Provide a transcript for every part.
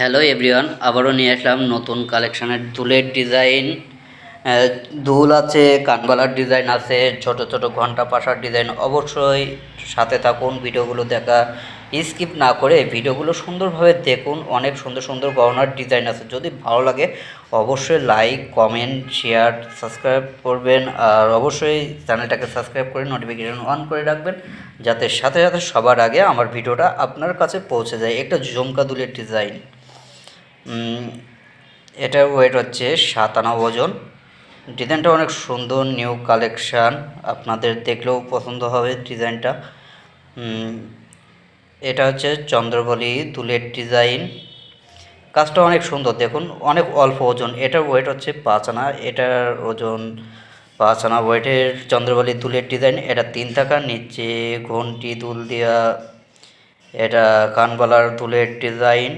Hello everyone, আবারও নিয়ে আসলাম নতুন কালেকশনের দুলের ডিজাইন। দুল আছে কানবালার ডিজাইন আছে, ছোট ছোট ঘণ্টা পাশার ডিজাইন অবশ্যই সাথে থাকুন, ভিডিওগুলো দেখা, স্কিপ না করে ভিডিওগুলো সুন্দরভাবে দেখুন, অনেক সুন্দর সুন্দর গহনার ডিজাইন আছে। যদি ভালো লাগে, অবশ্যই লাইক, কমেন্ট, শেয়ার, সাবস্ক্রাইব করবেন, আর অবশ্যই চ্যানেলটাকে সাবস্ক্রাইব করে নোটিফিকেশন অন করে রাখবেন, যাতে সাথে সাথে সবার আগে আমার ভিডিওটা আপনার কাছে পৌঁছে যায়। একটা ঝুমকা দুলের ডিজাইন। এটার ওয়েট হচ্ছে সাত আনা ওজন ডিজাইনটা অনেক সুন্দর নিউ কালেকশান আপনাদের দেখলেও পছন্দ হবে ডিজাইনটা এটা হচ্ছে চন্দ্রবলি দুলের ডিজাইন কাজটা অনেক সুন্দর, দেখুন, অনেক অল্প ওজন। এটার ওয়েট হচ্ছে পাঁচ আনা। এটার ওজন পাঁচ আনা। ওয়েটের চন্দ্রবলি দুলের ডিজাইন এটা তিন টাকার নিচে ঘন্টি দুল দেওয়া এটা কানবালার দুলের ডিজাইন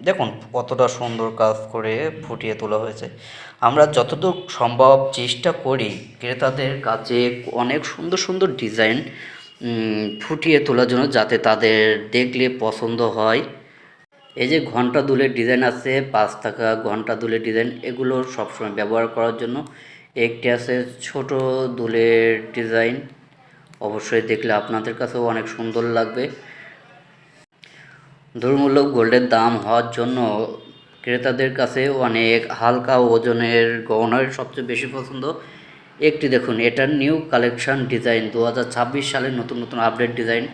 দেখুন কতটা সুন্দর কাজ করে ফুটিয়ে তোলা হয়েছে। আমরা যতদূর সম্ভব চেষ্টা করি ক্রেতাদের কাছে অনেক সুন্দর সুন্দর ডিজাইন ফুটিয়ে তোলার জন্য যাতে তাদের দেখলে পছন্দ হয়। এই যে ঘণ্টা দুলের ডিজাইন আছে, পাঁচ টাকা ঘণ্টা দুলের ডিজাইন, এগুলো সবসময় ব্যবহার করার জন্য একটি আছে ছোট দুলের ডিজাইন। অবশ্যই দেখলে আপনাদের কাছেও অনেক সুন্দর লাগবে। দুর্মূল্য গোল্ডের দাম হওয়ার জন্য ক্রেতাদের কাছে অনেক হালকা ওজনের গহনার সবচেয়ে বেশি পছন্দ। একটি দেখুন, এটার নিউ কালেকশন ডিজাইন দু হাজার ছাব্বিশ সালের নতুন নতুন আপডেট ডিজাইন।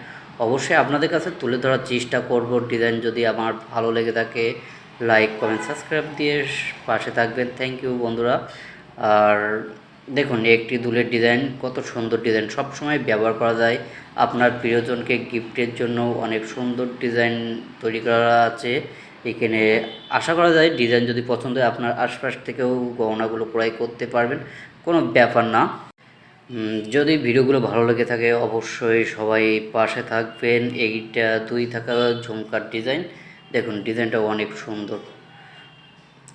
অবশ্যই আপনাদের কাছে তুলে ধরার চেষ্টা করব ডিজাইন যদি আমার ভালো লেগে থাকে। লাইক, কমেন্ট, সাবস্ক্রাইব দিয়ে পাশে থাকবেন। থ্যাংক ইউ বন্ধুরা। আর দেখুন, একটি দুলের ডিজাইন কত সুন্দর ডিজাইন। সব সময় ব্যবহার করা যায়। আপনার প্রিয়জনকে গিফটের জন্য অনেক সুন্দর ডিজাইন তৈরি করা আছে। এখানে আশা করা যায় ডিজাইন যদি পছন্দ হয়, আপনার আশপাশ থেকেও গহনাগুলো ক্রয় করতে পারবেন। কোনো ব্যাপার না। যদি ভিডিওগুলো ভালো লেগে থাকে, অবশ্যই সবাই পাশে থাকবেন। এইটা দুই থাকা ঝুমকার ডিজাইন। দেখুন, ডিজাইনটা অনেক সুন্দর।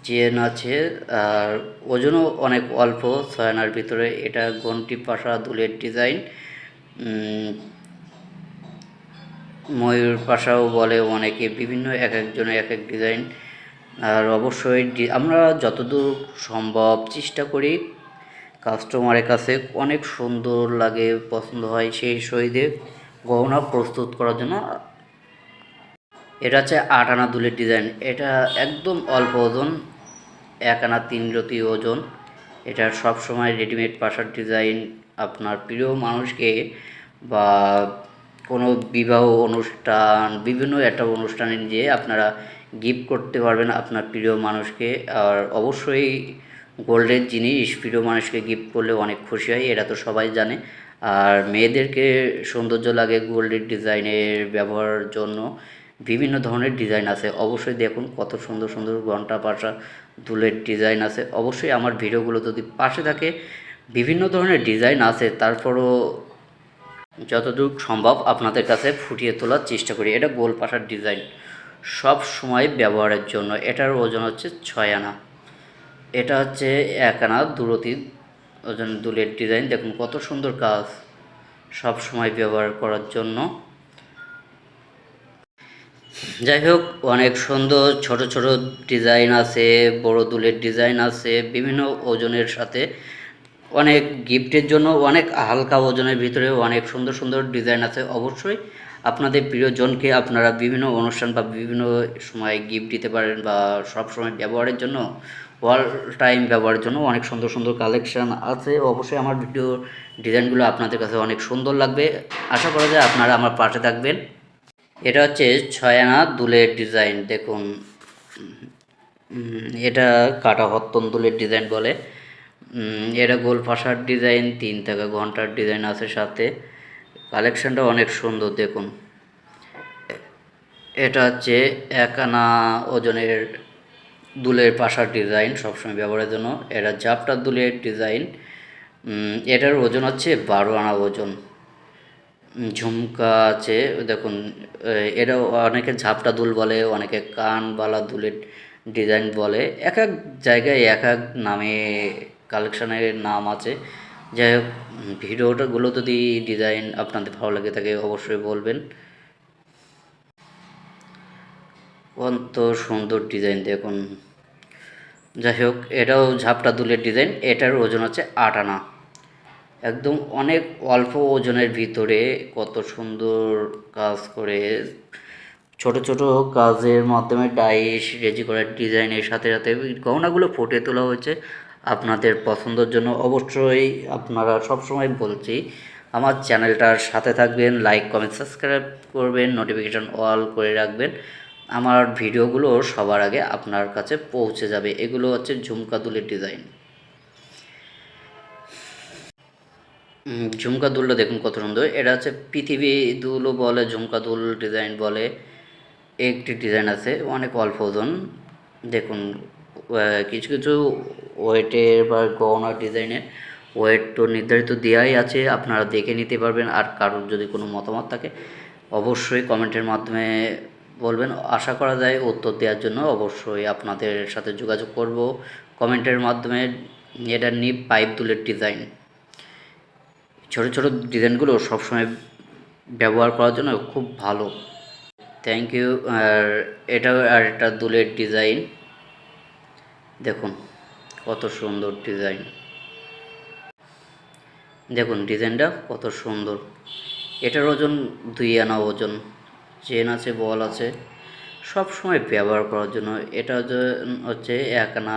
চেন আছে, আর ওজনও অনেক অল্প ছয় আনার ভিতরে এটা গন্টি পাশা দুলের ডিজাইন। ময়ূর পাশাও বলে অনেকে, বিভিন্ন এক একজনে এক এক ডিজাইন। আর অবশ্যই আমরা যতদূর সম্ভব চেষ্টা করি কাস্টমারের কাছে, অনেক সুন্দর লাগে, পছন্দ হয় সেই সহিতে গহনা প্রস্তুত করার জন্য। এটা হচ্ছে আট আনা দুলের ডিজাইন এটা একদম অল্প ওজন, এক আনা তিন রতি ওজন। এটা সব সময় রেডিমেড পাশার ডিজাইন আপনার প্রিয় মানুষকে বা কোনো বিবাহ অনুষ্ঠান, বিভিন্ন একটা অনুষ্ঠানে যে আপনারা গিফট করতে পারবেন আপনার প্রিয় মানুষকে। আর অবশ্যই গোল্ডের জিনিস প্রিয় মানুষকে গিফট করলে অনেক খুশি হয়, এটা তো সবাই জানে। আর মেয়েদেরকে সৌন্দর্য লাগে গোল্ডের ডিজাইনের ব্যবহারের জন্য। বিভিন্ন ধরনের ডিজাইন আছে। অবশ্যই দেখুন কত সুন্দর সুন্দর ঘণ্টা পাশা দুলের ডিজাইন আছে। অবশ্যই আমার ভিডিওগুলো যদি পাশে থাকে, বিভিন্ন ধরনের ডিজাইন আছে, তারপরও যতদূর সম্ভব আপনাদের কাছে ফুটিয়ে তোলার চেষ্টা করি। এটা গোল পাশার ডিজাইন সব সময় ব্যবহারের জন্য। এটার ওজন হচ্ছে ছয় আনা। এটা হচ্ছে এক আনা দুরতি ওজন দুলের ডিজাইন। দেখুন কত সুন্দর কাজ সব সময় ব্যবহার করার জন্য। যাই হোক, অনেক সুন্দর, ছোট ছোট ডিজাইন আছে, বড় দুলের ডিজাইন আছে, বিভিন্ন ওজনের সাথে অনেক গিফটের জন্য অনেক হালকা ওজনের ভিতরে অনেক সুন্দর সুন্দর ডিজাইন আছে। অবশ্যই আপনাদের প্রিয়জনকে আপনারা বিভিন্ন অনুষ্ঠান বা বিভিন্ন সময় গিফট দিতে পারেন বা সব সময় ব্যবহারের জন্য অল টাইম ব্যবহারের জন্য অনেক সুন্দর সুন্দর কালেকশান আছে। অবশ্যই আমার ভিডিও ডিজাইনগুলো আপনাদের কাছে অনেক সুন্দর লাগবে। আশা করা যায় আপনারা আমার পাশে থাকবেন। এটা হচ্ছে ছয় আনা দুলের ডিজাইন দেখুন। এটা কাটা হত্তন দুলের ডিজাইন বলে। এটা গোল ফাঁসার ডিজাইন তিন টাকা ঘণ্টার ডিজাইন আছে সাথে। কালেকশনটা অনেক সুন্দর, দেখুন। এটা হচ্ছে এক আনা ওজনের দুলের পাশার ডিজাইন সবসময় ব্যবহারের জন্য। এটা জাপটা দুলের ডিজাইন এটার ওজন হচ্ছে বারো আনা ওজন। ঝুমকা আছে, দেখুন এটা অনেকে ঝাপটা দুল বলে, অনেকে কানবালা দুলের ডিজাইন বলে এক এক জায়গায় এক এক নামে কালেকশানের নাম আছে। যাই হোক ভিডিওটাগুলো যদি ডিজাইন আপনাদের ভালো লাগে থাকে, অবশ্যই বলবেন। অন্ত সুন্দর ডিজাইন, দেখুন। যাই হোক, এটাও ঝাপটা দুলের ডিজাইন, এটার ওজন হচ্ছে আট আনা। একদম অনেক অল্প ওজনের ভিতরে কত সুন্দর কাজ করে ছোট ছোট কাজের মাধ্যমে ডাইস রেজি করার ডিজাইনের সাথে সাথে গহনাগুলো ফুটে তোলা হয়েছে আপনাদের পছন্দের জন্য। অবশ্যই আপনারা সবসময় বলছি, আমার চ্যানেলটার সাথে থাকবেন, লাইক, কমেন্ট, সাবস্ক্রাইব করবেন, নোটিফিকেশন অল করে রাখবেন। আমার ভিডিওগুলো সবার আগে আপনার কাছে পৌঁছে যাবে। এগুলো হচ্ছে ঝুমকা দুলের ডিজাইন। ঝুমকা দুলটা দেখুন কত সুন্দর। এটা হচ্ছে পৃথিবী দুলও বলে, ঝুমকা দুল ডিজাইন বলে, একটি ডিজাইন আছে, অনেক অল্প ওজন। দেখুন কিছু কিছু ওয়েটের বা গহনার ডিজাইনের ওয়েট তো নির্ধারিত দেওয়াই আছে, আপনারা দেখে নিতে পারবেন। আর কারোর যদি কোনো মতামত থাকে, অবশ্যই কমেন্টের মাধ্যমে বলবেন। আশা করা যায় উত্তর দেওয়ার জন্য অবশ্যই আপনাদের সাথে যোগাযোগ করব। কমেন্টের মাধ্যমে, এটা নিপ পাইপ দুলের ডিজাইন ছোট ছোট ডিজাইনগুলো সবসময় ব্যবহার করার জন্য খুব ভালো। থ্যাংক ইউ আর এটাও আর একটা দুলের ডিজাইন। দেখুন, কত সুন্দর ডিজাইন। দেখুন, ডিজাইনটা কত সুন্দর। এটার ওজন দুই আনা ওজন। চেন আছে, বল আছে। সব সময় ব্যবহার করার জন্য। এটা হচ্ছে এক আনা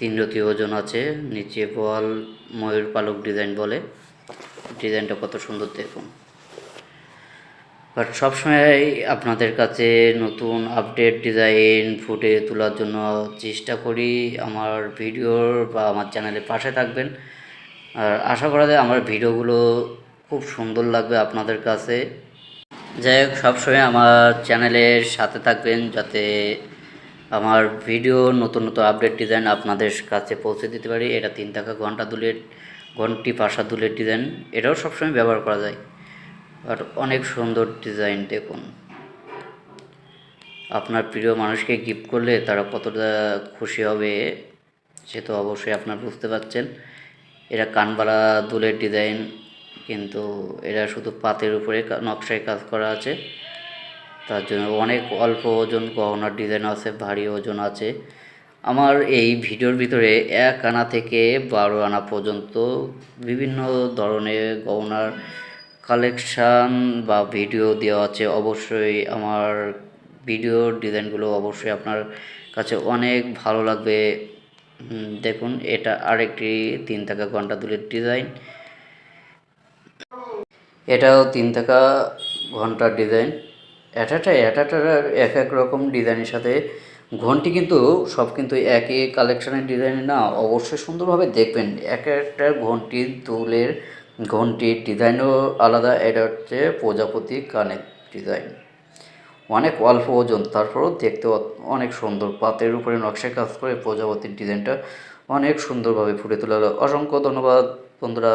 তিন রতি ওজন আছে, নিচে বল ময়ূর পালক ডিজাইন বলে। ডিজাইনটা কত সুন্দর দেখুন। বাট সবসময় আপনাদের কাছে নতুন আপডেট ডিজাইন ফুটে তোলার জন্য চেষ্টা করি আমার ভিডিওর বা আমার চ্যানেলের পাশে থাকবেন। আর আশা করা যায় আমার ভিডিওগুলো খুব সুন্দর লাগবে আপনাদের কাছে। যাই হোক, সবসময় আমার চ্যানেলের সাথে থাকবেন যাতে আমার ভিডিও, নতুন নতুন আপডেট ডিজাইন আপনাদের কাছে পৌঁছে দিতে পারি। এটা তিন টাকা ঘণ্টা দুলের, ঘন্টি পাশা দুলের ডিজাইন এটাও সবসময় ব্যবহার করা যায়। আর অনেক সুন্দর ডিজাইন দেখুন। আপনার প্রিয় মানুষকে গিফট করলে তারা কতটা খুশি হবে, সে তো অবশ্যই আপনার বুঝতে পারছেন। এরা কানবালা দুলের ডিজাইন কিন্তু এরা শুধু পাতের উপরে নকশায় কাজ করা আছে। তার জন্য অনেক অল্প ওজন গহনার ডিজাইন আছে, ভারী ওজন আছে। আমার এই ভিডিওর ভিতরে এক আনা থেকে বারো আনা পর্যন্ত বিভিন্ন ধরনের গহনার কালেকশান বা ভিডিও দেওয়া আছে। অবশ্যই আমার ভিডিওর ডিজাইনগুলো অবশ্যই আপনার কাছে অনেক ভালো লাগবে। দেখুন, এটা আরেকটি তিন টাকা ঘণ্টা দুলের ডিজাইন এটাও তিন টাকা ঘণ্টার ডিজাইন এটাটা এটাটার এক এক রকম ডিজাইনের সাথে ঘন্টি কিন্তু সব কিন্তু একই কালেকশনের ডিজাইন না, অবশ্যই সুন্দরভাবে দেখবেন। এক একটা ঘন্টির দুলের ঘন্টির ডিজাইনও আলাদা, এটা হচ্ছে প্রজাপতি কানের ডিজাইন। অনেক অল্প ওজন, তারপরেও দেখতে অনেক সুন্দর। পাতের উপরে নকশায় কাজ করে প্রজাপতির ডিজাইনটা অনেক সুন্দরভাবে ফুটে তোলা। অসংখ্য ধন্যবাদ, বন্ধুরা।